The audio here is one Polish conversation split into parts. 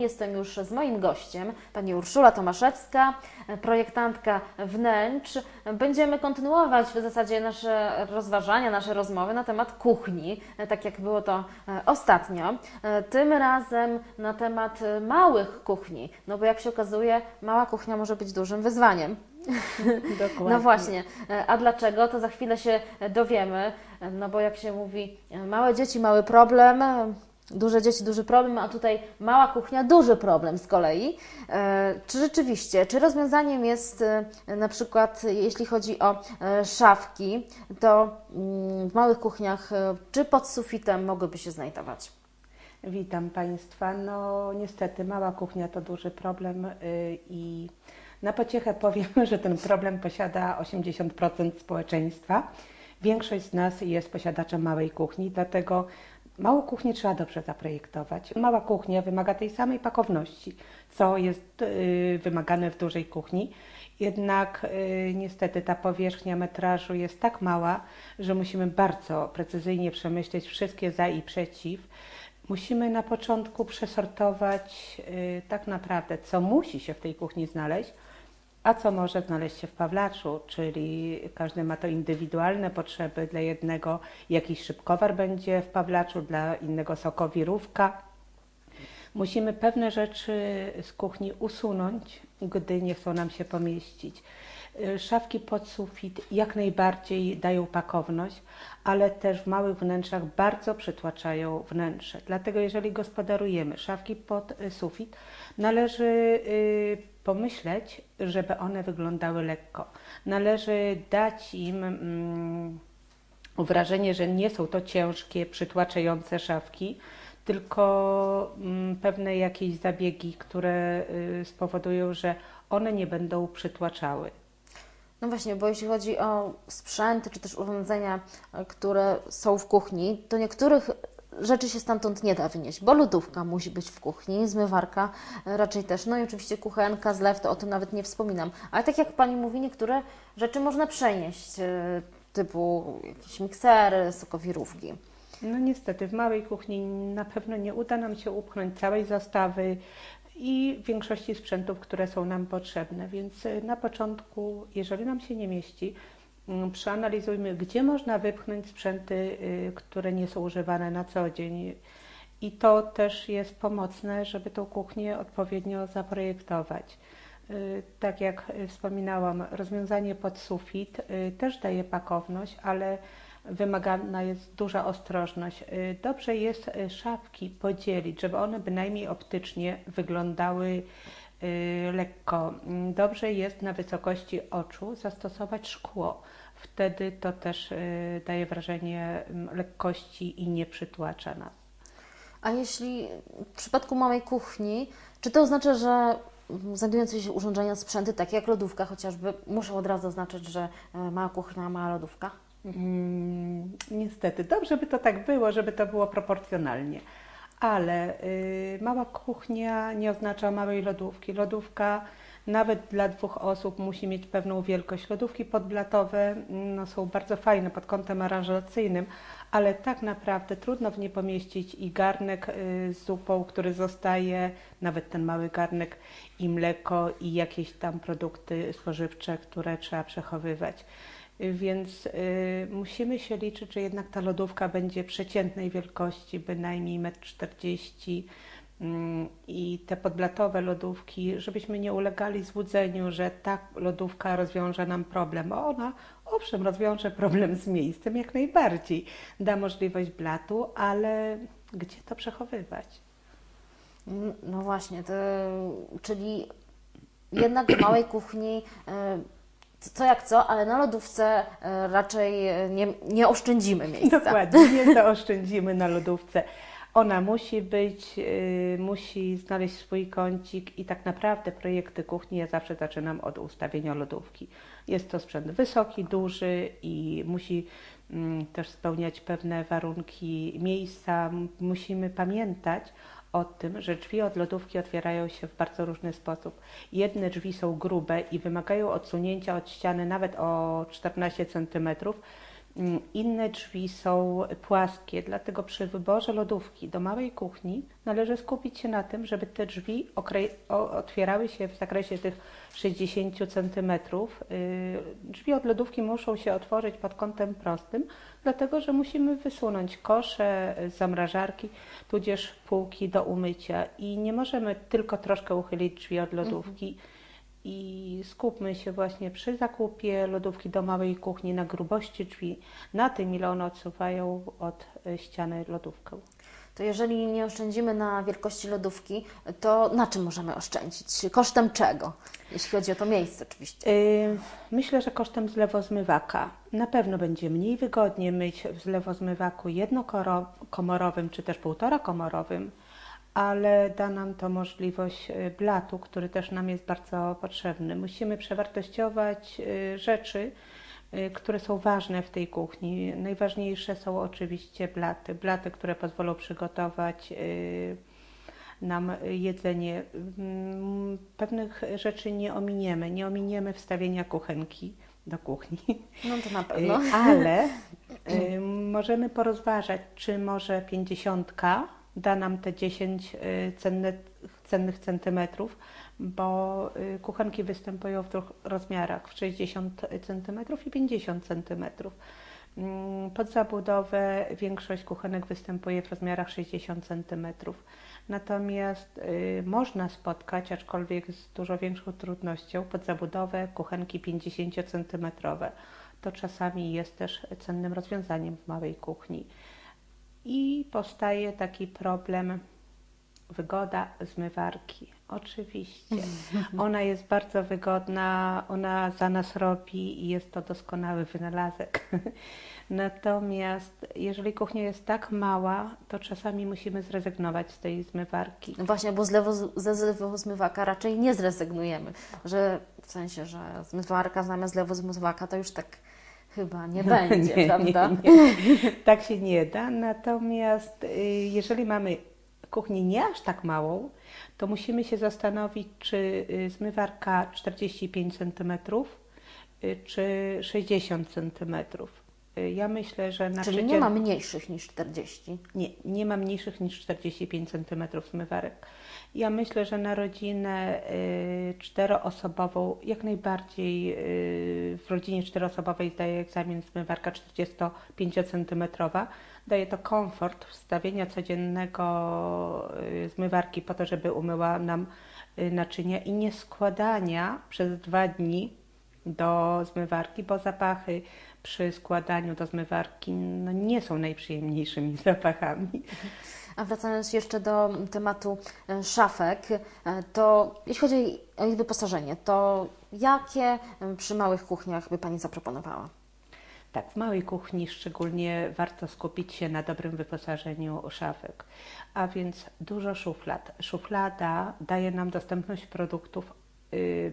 Jestem już z moim gościem, pani Urszula Tomaszewska, projektantka wnętrz. Będziemy kontynuować w zasadzie nasze rozważania, nasze rozmowy na temat kuchni, tak jak było to e, ostatnio. E, tym razem na temat małych kuchni, no bo jak się okazuje, mała kuchnia może być dużym wyzwaniem. Dokładnie. No właśnie, E, a dlaczego? To za chwilę się dowiemy, no bo jak się mówi, małe dzieci, mały problem, duże dzieci, duży problem, a tutaj mała kuchnia, duży problem z kolei. E, Czy rzeczywiście, czy rozwiązaniem jest e, na przykład, jeśli chodzi o e, szafki, to mm, w małych kuchniach, czy pod sufitem mogłyby się znajdować? Witam Państwa. No niestety mała kuchnia to duży problem y, i na pociechę powiem, że ten problem posiada 80% społeczeństwa. Większość z nas jest posiadaczem małej kuchni, dlatego małą kuchnię trzeba dobrze zaprojektować. Mała kuchnia wymaga tej samej pakowności, co jest y, wymagane w dużej kuchni. Jednak y, niestety ta powierzchnia metrażu jest tak mała, że musimy bardzo precyzyjnie przemyśleć wszystkie za i przeciw. Musimy na początku przesortować y, tak naprawdę, co musi się w tej kuchni znaleźć, a co może znaleźć się w Pawlaczu, czyli każdy ma to indywidualne potrzeby. Dla jednego jakiś szybkowar będzie w Pawlaczu, dla innego sokowirówka. Musimy pewne rzeczy z kuchni usunąć, gdy nie chcą nam się pomieścić. Y, Szafki pod sufit jak najbardziej dają pakowność, ale też w małych wnętrzach bardzo przytłaczają wnętrze. Dlatego jeżeli gospodarujemy szafki pod y, sufit, należy y, pomyśleć, żeby one wyglądały lekko. Należy dać im mm, wrażenie, że nie są to ciężkie, przytłaczające szafki, tylko mm, pewne jakieś zabiegi, które y, spowodują, że one nie będą przytłaczały. No właśnie, bo jeśli chodzi o sprzęty czy też urządzenia, e, które są w kuchni, to niektórych rzeczy się stamtąd nie da wynieść, bo lodówka musi być w kuchni, zmywarka e, raczej też, no i oczywiście kuchenka, zlew, to o tym nawet nie wspominam. Ale tak jak Pani mówi, niektóre rzeczy można przenieść, e, typu jakieś miksery, sokowirówki. No niestety, w małej kuchni na pewno nie uda nam się upchnąć całej zastawy i większości sprzętów, które są nam potrzebne. Więc y, na początku, jeżeli nam się nie mieści, mm, przeanalizujmy, gdzie można wypchnąć sprzęty, y, które nie są używane na co dzień. I to też jest pomocne, żeby tą kuchnię odpowiednio zaprojektować. Y, Tak jak wspominałam, rozwiązanie pod sufit też daje pakowność, ale wymagana jest duża ostrożność. Y, Dobrze jest y, szafki podzielić, żeby one bynajmniej optycznie wyglądały y, lekko. Mm, Dobrze jest na wysokości oczu zastosować szkło. Wtedy to też daje wrażenie mm, lekkości i nie przytłacza nas. A jeśli w przypadku małej kuchni, czy to oznacza, że mm, znajdujące się urządzenia, sprzęty, takie jak lodówka chociażby, muszą od razu oznaczać, że e, mała kuchnia, mała lodówka? Mm, niestety, dobrze by to tak było, żeby to było proporcjonalnie. Ale y, mała kuchnia nie oznacza małej lodówki. Lodówka nawet dla dwóch osób musi mieć pewną wielkość. Lodówki podblatowe mm, no, są bardzo fajne pod kątem aranżacyjnym, ale tak naprawdę trudno w nie pomieścić i garnek y, z zupą, który zostaje, nawet ten mały garnek i mleko i jakieś tam produkty spożywcze, które trzeba przechowywać. Więc y, musimy się liczyć, że jednak ta lodówka będzie przeciętnej wielkości, bynajmniej 1,40 m. I te podblatowe lodówki, żebyśmy nie ulegali złudzeniu, że ta lodówka rozwiąże nam problem. Ona, owszem, rozwiąże problem z miejscem jak najbardziej. Da możliwość blatu, ale gdzie to przechowywać? Mm, No właśnie, to, czyli jednak w małej kuchni, e, co jak co, ale na lodówce e, raczej e, nie, nie oszczędzimy miejsca. Dokładnie, nie zaoszczędzimy na lodówce. Ona musi być, y, musi znaleźć swój kącik i tak naprawdę projekty kuchni ja zawsze zaczynam od ustawienia lodówki. Jest to sprzęt wysoki, duży i musi mm, też spełniać pewne warunki miejsca. Musimy pamiętać o tym, że drzwi od lodówki otwierają się w bardzo różny sposób. Jedne drzwi są grube i wymagają odsunięcia od ściany nawet o 14 cm, Mm, Inne drzwi są płaskie, dlatego przy wyborze lodówki do małej kuchni należy skupić się na tym, żeby te drzwi otwierały się w zakresie tych 60 cm. Drzwi od lodówki muszą się otworzyć pod kątem prostym, dlatego że musimy wysunąć kosze zamrażarki, tudzież półki do umycia i nie możemy tylko troszkę uchylić drzwi od lodówki. I skupmy się właśnie przy zakupie lodówki do małej kuchni na grubości drzwi, na tym ile one odsuwają od y, ściany lodówkę. To jeżeli nie oszczędzimy na wielkości lodówki, to na czym możemy oszczędzić? Kosztem czego? Jeśli chodzi o to miejsce oczywiście. Y, Myślę, że kosztem zlewozmywaka. Na pewno będzie mniej wygodnie myć w zlewozmywaku jednokomorowym czy też półtorakomorowym, ale da nam to możliwość y, blatu, który też nam jest bardzo potrzebny. Musimy przewartościować y, rzeczy, y, które są ważne w tej kuchni. Najważniejsze są oczywiście blaty. Blaty, które pozwolą przygotować nam jedzenie. Mm, Pewnych rzeczy nie ominiemy. Nie ominiemy wstawienia kuchenki do kuchni. No to na pewno. Ale możemy porozważać, czy może pięćdziesiątka da nam te 10 y, cenne, cennych centymetrów, bo y, kuchenki występują w dwóch rozmiarach, w 60 centymetrów i 50 centymetrów. Mm, Pod zabudowę większość kuchenek występuje w rozmiarach 60 cm. Natomiast y, można spotkać, aczkolwiek z dużo większą trudnością, pod zabudowę kuchenki 50 cm. To czasami jest też cennym rozwiązaniem w małej kuchni. I powstaje taki problem wygoda zmywarki. Oczywiście. Ona jest bardzo wygodna, ona za nas robi i jest to doskonały wynalazek. Natomiast jeżeli kuchnia jest tak mała, to czasami musimy zrezygnować z tej zmywarki. No Właśnie, bo z lewo, ze zlewozmywaka raczej nie zrezygnujemy. Że w sensie, że zmywarka zamiast lewozmywaka to już tak chyba nie będzie, Nie, prawda? nie, nie. Tak się nie da. Natomiast y, jeżeli mamy kuchnię nie aż tak małą, to musimy się zastanowić, czy y, zmywarka 45 cm, czy 60 cm. Ja myślę, że na Czyli nie przeciętną- ma mniejszych niż 40. nie, nie ma mniejszych niż 45 cm zmywarek. Ja myślę, że na rodzinę y, czteroosobową, jak najbardziej y, w rodzinie czteroosobowej zdaje egzamin zmywarka 45 cm. Daje to komfort wstawienia codziennego y, zmywarki po to, żeby umyła nam naczynia i nie składania przez dwa dni do zmywarki, bo zapachy przy składaniu do zmywarki no, nie są najprzyjemniejszymi zapachami. A wracając jeszcze do tematu e, szafek, e, to jeśli chodzi o ich wyposażenie, to jakie e, przy małych kuchniach by Pani zaproponowała? Tak, w małej kuchni szczególnie warto skupić się na dobrym wyposażeniu szafek, a więc dużo szuflad. Szuflada daje nam dostępność produktów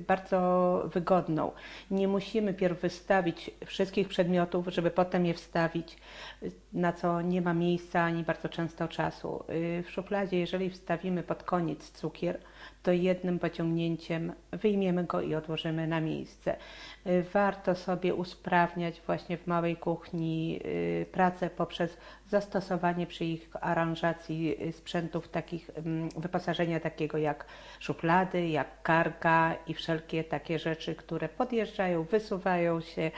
bardzo wygodną. Nie musimy pierw wystawić wszystkich przedmiotów, żeby potem je wstawić, y, na co nie ma miejsca ani bardzo często czasu. Y, W szufladzie, jeżeli wstawimy pod koniec cukier, to jednym pociągnięciem wyjmiemy go i odłożymy na miejsce. Y, Warto sobie usprawniać właśnie w małej kuchni y, pracę poprzez zastosowanie przy ich aranżacji y, sprzętów takich, ym, wyposażenia takiego jak szuflady, jak karga i wszelkie takie rzeczy, które podjeżdżają, wysuwają się,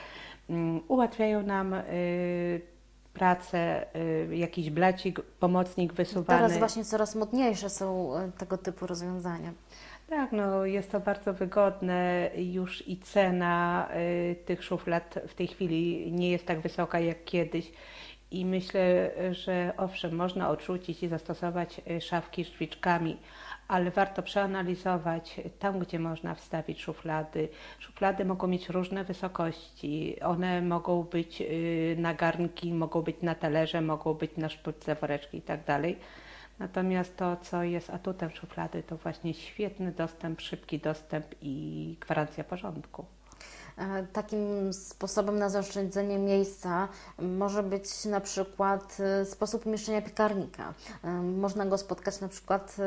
ym, ułatwiają nam pracę, y, jakiś blacik, pomocnik wysuwany. Teraz właśnie coraz modniejsze są e, tego typu rozwiązania. Tak, no jest to bardzo wygodne już i cena y, tych szuflad w tej chwili nie jest tak wysoka jak kiedyś. I myślę, że owszem, można odrzucić i zastosować y, szafki z drzwiczkami, ale warto przeanalizować tam, gdzie można wstawić szuflady. Szuflady mogą mieć różne wysokości. One mogą być y, na garnki, mogą być na talerze, mogą być na sztuczce, woreczki i tak. Natomiast to, co jest atutem szuflady, to właśnie świetny dostęp, szybki dostęp i gwarancja porządku. E, Takim sposobem na zaoszczędzenie miejsca może być na przykład e, sposób umieszczenia piekarnika. E, Można go spotkać na przykład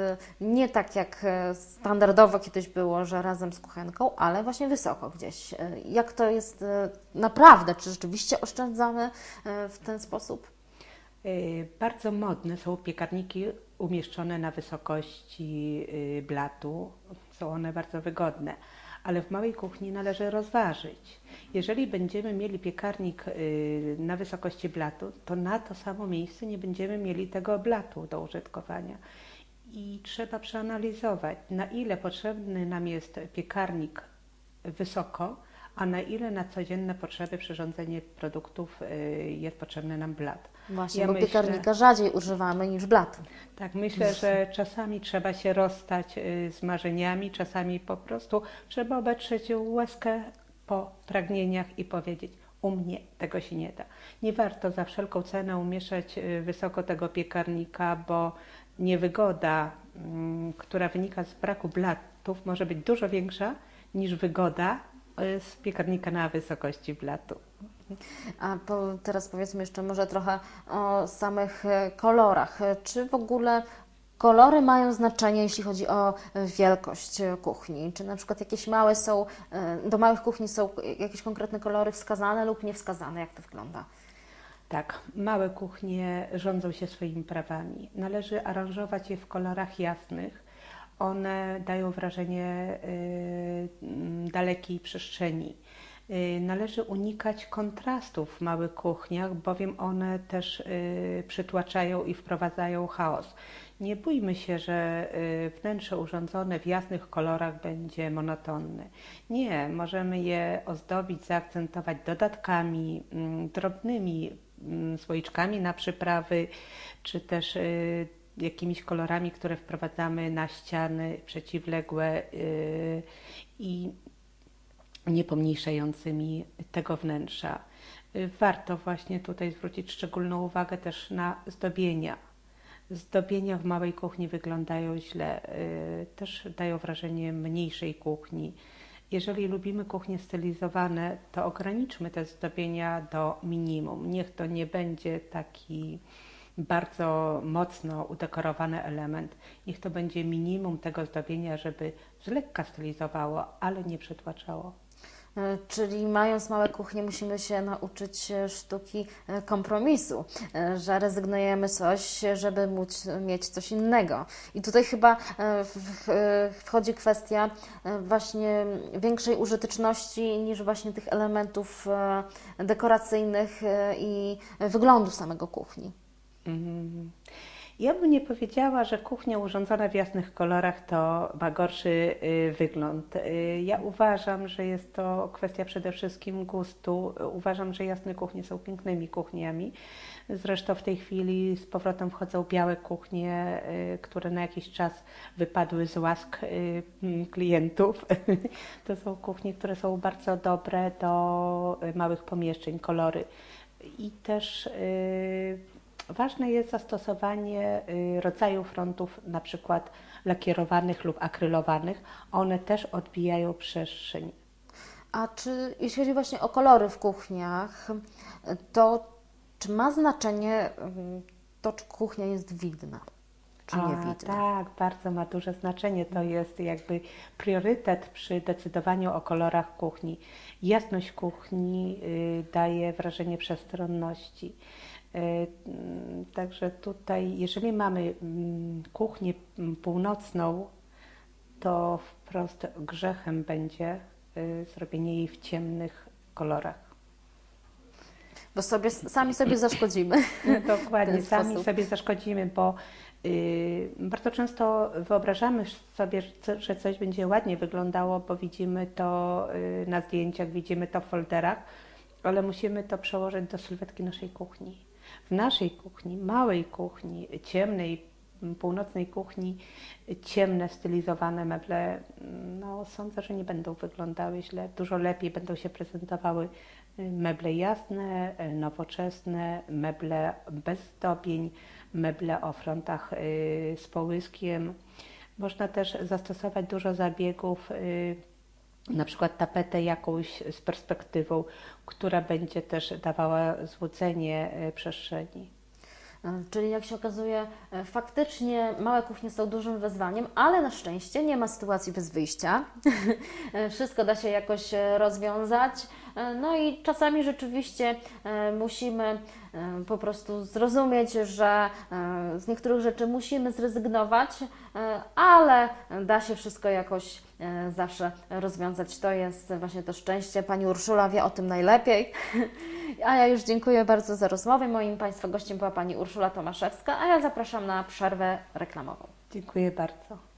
nie tak jak standardowo kiedyś było, że razem z kuchenką, ale właśnie wysoko gdzieś. Jak to jest naprawdę? Czy rzeczywiście oszczędzamy w ten sposób? Bardzo modne są piekarniki umieszczone na wysokości blatu. Są one bardzo wygodne, ale w małej kuchni należy rozważyć. Jeżeli będziemy mieli piekarnik y, na wysokości blatu, to na to samo miejsce nie będziemy mieli tego blatu do użytkowania. I trzeba przeanalizować, na ile potrzebny nam jest piekarnik wysoko, a na ile na codzienne potrzeby przyrządzenie produktów y, jest potrzebny nam blat. Właśnie, Ja bo myślę- piekarnika rzadziej używamy niż blatu. Tak, myślę, że czasami trzeba się rozstać y, z marzeniami, czasami po prostu trzeba obetrzeć łezkę po pragnieniach i powiedzieć, u mnie tego się nie da. Nie warto za wszelką cenę umieszczać y, wysoko tego piekarnika, bo niewygoda, mm, która wynika z braku blatów, może być dużo większa niż wygoda z piekarnika na wysokości blatu. A po, teraz powiedzmy jeszcze może trochę o samych e, kolorach. E, Czy w ogóle kolory mają znaczenie, jeśli chodzi o e, wielkość kuchni? Czy na przykład jakieś małe są, do małych kuchni są jakieś konkretne kolory wskazane lub niewskazane? Jak to wygląda? Tak, małe kuchnie rządzą się swoimi prawami. Należy aranżować je w kolorach jasnych. One dają wrażenie y, dalekiej przestrzeni. Y, Należy unikać kontrastów w małych kuchniach, bowiem one też y, przytłaczają i wprowadzają chaos. Nie bójmy się, że wnętrze urządzone w jasnych kolorach będzie monotonne. Nie, możemy je ozdobić, zaakcentować dodatkami, mm, drobnymi mm, słoiczkami na przyprawy, czy też jakimiś kolorami, które wprowadzamy na ściany przeciwległe y, i nie pomniejszającymi tego wnętrza. Warto właśnie tutaj zwrócić szczególną uwagę też na zdobienia. Zdobienia w małej kuchni wyglądają źle, y, też dają wrażenie mniejszej kuchni. Jeżeli lubimy kuchnie stylizowane, to ograniczmy te zdobienia do minimum. Niech to nie będzie taki bardzo mocno udekorowany element. Niech to będzie minimum tego zdobienia, żeby z lekka stylizowało, ale nie przytłaczało. E, Czyli mając małe kuchnie, musimy się nauczyć e, sztuki e, kompromisu, że rezygnujemy coś, żeby móc mieć coś innego. I tutaj chyba wchodzi kwestia właśnie większej użyteczności niż właśnie tych elementów dekoracyjnych i wyglądu samego kuchni. Mhm. Ja bym nie powiedziała, że kuchnia urządzona w jasnych kolorach to ma gorszy y, wygląd. Y, Ja uważam, że jest to kwestia przede wszystkim gustu. Uważam, że jasne kuchnie są pięknymi kuchniami. Zresztą w tej chwili z powrotem wchodzą białe kuchnie, y, które na jakiś czas wypadły z łask mm, klientów. To są kuchnie, które są bardzo dobre do małych pomieszczeń, kolory. I też ważne jest zastosowanie y, rodzaju frontów, na przykład lakierowanych lub akrylowanych. One też odbijają przestrzeń. A czy jeśli chodzi właśnie o kolory w kuchniach, to czy ma znaczenie mm, to, czy kuchnia jest widna, czy nie A, widna? tak, bardzo ma duże znaczenie. To jest jakby priorytet przy decydowaniu o kolorach kuchni. Jasność kuchni y, daje wrażenie przestronności. Mm, Także tutaj, jeżeli mamy mm, kuchnię mm, północną, to wprost grzechem będzie y, zrobienie jej w ciemnych kolorach. Bo sobie, sami sobie zaszkodzimy. Dokładnie, sami sposób. sobie zaszkodzimy, bo y, bardzo często wyobrażamy sobie, że coś będzie ładnie wyglądało, bo widzimy to y, na zdjęciach, widzimy to w folderach, ale musimy to przełożyć do sylwetki naszej kuchni. W naszej kuchni, małej kuchni, ciemnej, północnej kuchni, ciemne, stylizowane meble, no sądzę, że nie będą wyglądały źle. Dużo lepiej będą się prezentowały y, meble jasne, y, nowoczesne, meble bez zdobień, meble o frontach y, z połyskiem. Można też zastosować dużo zabiegów na przykład tapetę jakąś z perspektywą, która będzie też dawała złudzenie e, przestrzeni. E, Czyli jak się okazuje, e, faktycznie małe kuchnie są dużym wyzwaniem, ale na szczęście nie ma sytuacji bez wyjścia. Wszystko da się jakoś rozwiązać. No i czasami rzeczywiście musimy po prostu zrozumieć, że z niektórych rzeczy musimy zrezygnować, ale da się wszystko jakoś zawsze rozwiązać. To jest właśnie to szczęście. Pani Urszula wie o tym najlepiej. A ja już dziękuję bardzo za rozmowę. Moim Państwa gościem była Pani Urszula Tomaszewska, a ja zapraszam na przerwę reklamową. Dziękuję bardzo.